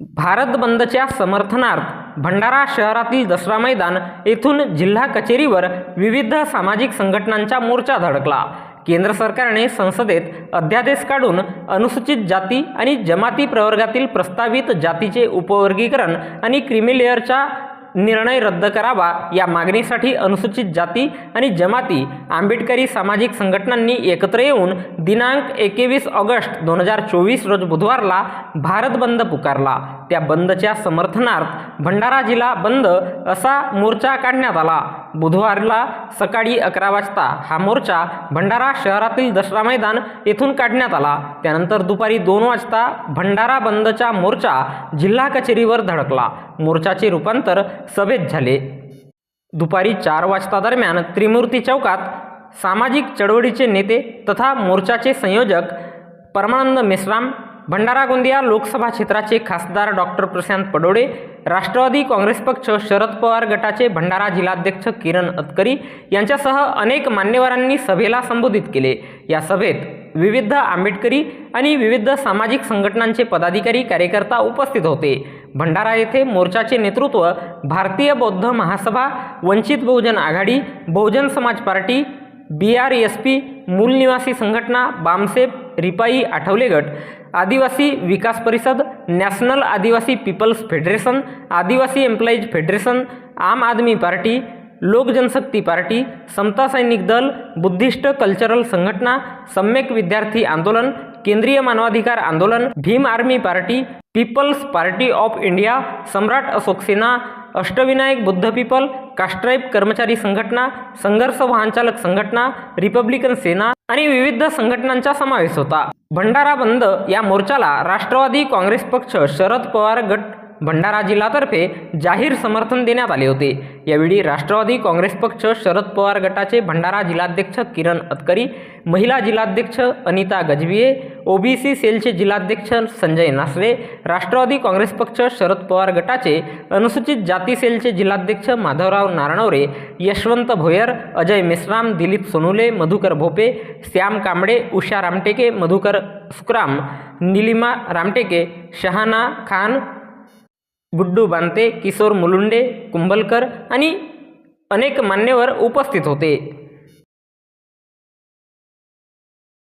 भारत बंदच्या समर्थनार्थ भंडारा शहरातील दसरा मैदान येथून जिल्हा कचेरीवर विविध सामाजिक संघटनांचा मोर्चा धडकला. केंद्र सरकारने संसदेत अध्यादेश काढून अनुसूचित जाती आणि जमाती प्रवर्गातील प्रस्तावित जातीचे उपवर्गीकरण आणि क्रिमिलेअरच्या निर्णय रद्द करावा या मागणीसाठी अनुसूचित जाती आणि जमाती आंबेडकरी सामाजिक संघटनांनी एकत्र येऊन दिनांक एकवीस ऑगस्ट दोन हजार चोवीस रोज बुधवारला भारत बंद पुकारला. त्या बंदच्या समर्थनार्थ भंडारा जिल्हा बंद असा मोर्चा काढण्यात आला. बुधवारला सकाळी अकरा वाजता हा मोर्चा भंडारा शहरातील दसरा मैदान येथून काढण्यात आला. त्यानंतर दुपारी दोन वाजता भंडारा बंदचा मोर्चा जिल्हा कचेरीवर धडकला. मोर्चाचे रूपांतर सभेत झाले. दुपारी चार वाजता दरम्यान त्रिमूर्ती चौकात सामाजिक चळवळीचे नेते तथा मोर्चाचे संयोजक परमानंद मेश्राम भंडारा गोंदिया लोकसभा क्षेत्राचे खासदार डॉक्टर प्रशांत पडोडे राष्ट्रवादी काँग्रेस पक्ष शरद पवार गटाचे भंडारा जिल्हाध्यक्ष किरण अतकरी यांच्यासह अनेक मान्यवरांनी सभेला संबोधित केले. या सभेत विविध आंबेडकरी आणि विविध सामाजिक संघटनांचे पदाधिकारी कार्यकर्ता उपस्थित होते. भंडारा येथे मोर्चाचे नेतृत्व भारतीय बौद्ध महासभा वंचित Bahujan Aghadi Bahujan Samaj party B R S P मूल निवासी संघटना बामसेप रिपाई आठवले गट आदिवासी Vikas Parishad national Adivasi people's federation Adivasi employees federation Aam Aadmi party लोक जनशक्ती पार्टी समता सैनिक दल बुद्धिस्ट कल्चरल संघटना सम्यक विद्यार्थी आंदोलन केंद्रीय मानवाधिकार आंदोलन Bhim army party people's party of India Samrat Ashok Sena Ashtavinayak Buddha people Kastribe कर्मचारी संघटना संघर्ष वाहनचालक संघटना रिपब्लिकन सेना आणि विविध संघटनांचा समावेश होता. भंडारा बंद या मोर्चाला राष्ट्रवादी काँग्रेस पक्ष शरद पवार गट भंडारा जिल्हातर्फे जाहीर समर्थन देण्यात आले होते. यावेळी राष्ट्रवादी काँग्रेस पक्ष शरद पवार गटाचे भंडारा जिल्हाध्यक्ष किरण अतकरी महिला जिल्हाध्यक्ष अनिता गजबिये ओबीसी सेलचे जिल्हाध्यक्ष संजय नासरे राष्ट्रवादी काँग्रेस पक्ष शरद पवार गटाचे अनुसूचित जाती सेलचे जिल्हाध्यक्ष माधवराव नारणवरे यशवंत भोयर अजय मेश्राम दिलीप सोनुले मधुकर भोपे श्याम कांबळे उषा रामटेके मधुकर सुकराम निलिमा रामटेके शहाना खान गुड्डू बांते किशोर मुलुंडे कुंभलकर आणि अनेक मान्यवर उपस्थित होते.